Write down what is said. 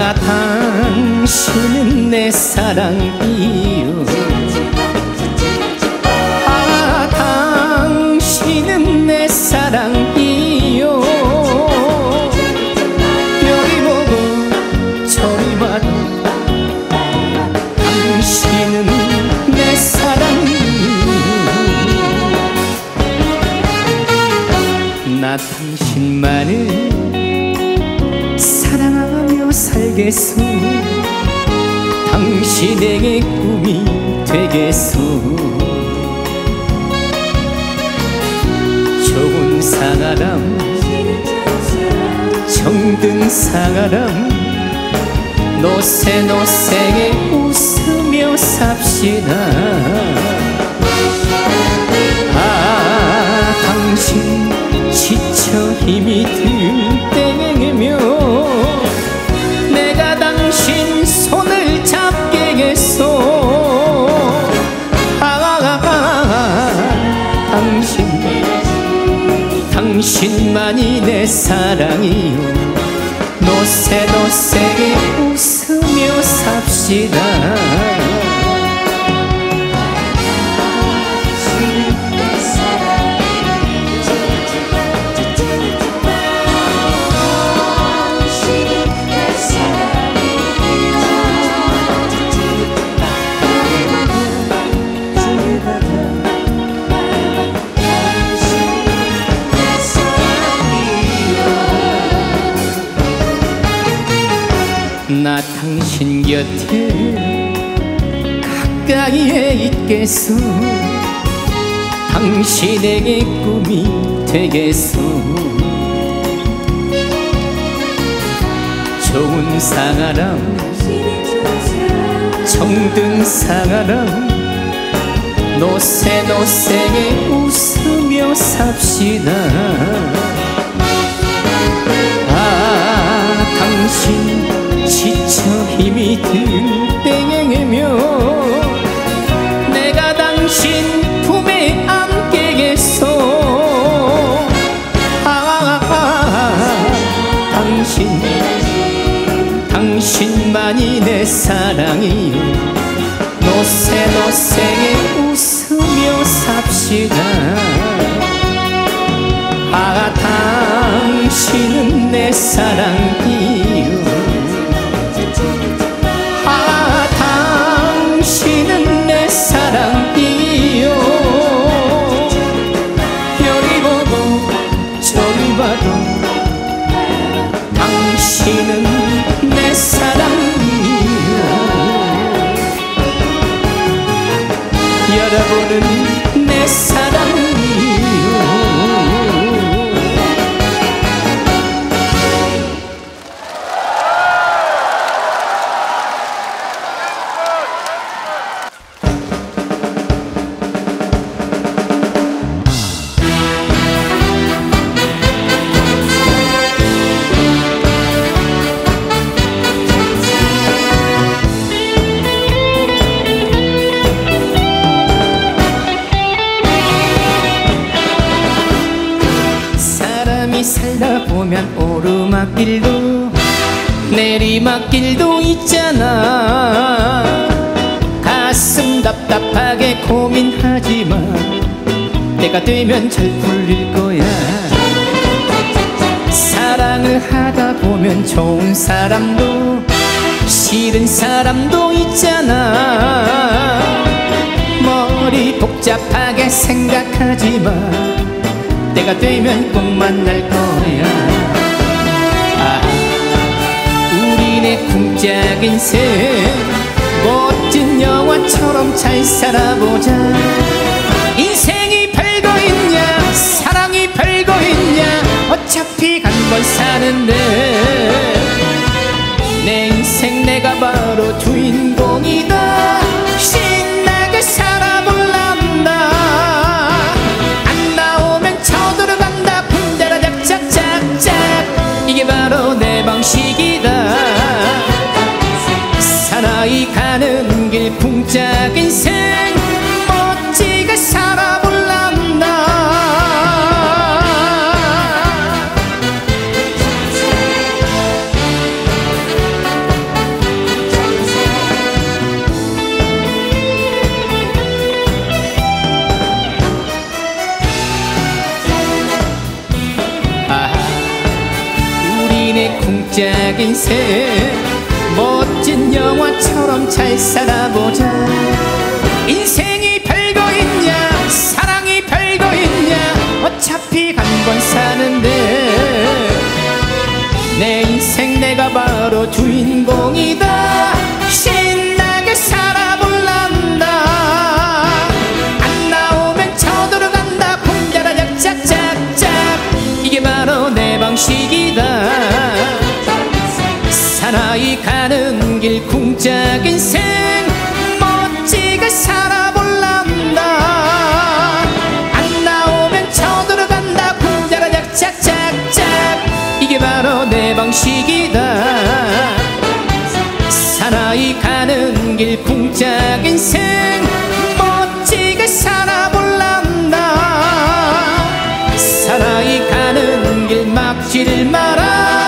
아 당신은 내 사랑이요. 아 당신은 내 사랑이요. 여기 보고 저리 봐도 당신은 내 사랑이요. 나 당신만을 살겠소. 당신에게 꿈이 되겠소. 좋은 사람 정든 사람 노세노세게 웃으며 삽시다. 아 당신 지쳐 힘이 들 사랑이요. 노세노세게 웃으며 삽시다 나 당신 곁에 가까이에 있겠소? 당신에게 꿈이 되겠소? 좋은 사람 정든 사람 노세노세게 웃으며 삽시다. 아 당신 지쳐 힘이 들 때에며 내가 당신 품에 안겠소. 아, 아 당신 당신만이 내 사랑이요. 노세노세게 웃으며 삽시다. 아 당신은 내 사랑이 보면 오르막길도 내리막길도 있잖아. 가슴 답답하게 고민하지마 때가 되면 잘 풀릴 거야. 사랑을 하다 보면 좋은 사람도 싫은 사람도 있잖아. 머리 복잡하게 생각하지마 때가 되면 꼭 만날 거야 우리네 쿵짝 인생 멋진 영화처럼 잘 살아보자. 인생이 별거 있냐 사랑이 별거 있냐 어차피 한번 사는데 풍짝 인생 멋진 영화처럼 잘 살아보자. 인생이 별거 있냐 사랑이 별거 있냐 어차피 한 번 사는데. 내 인생 내가 바로 주인공이다 길 쿵짝 인생 멋지게 살아볼란다. 안 나오면 쳐들어간다. 혼자라 짝짝짝짝 이게 바로 내 방식이다. 사나이 가는 길 쿵짝 인생 멋지게 살아볼란다. 사나이 가는 길 막지를 마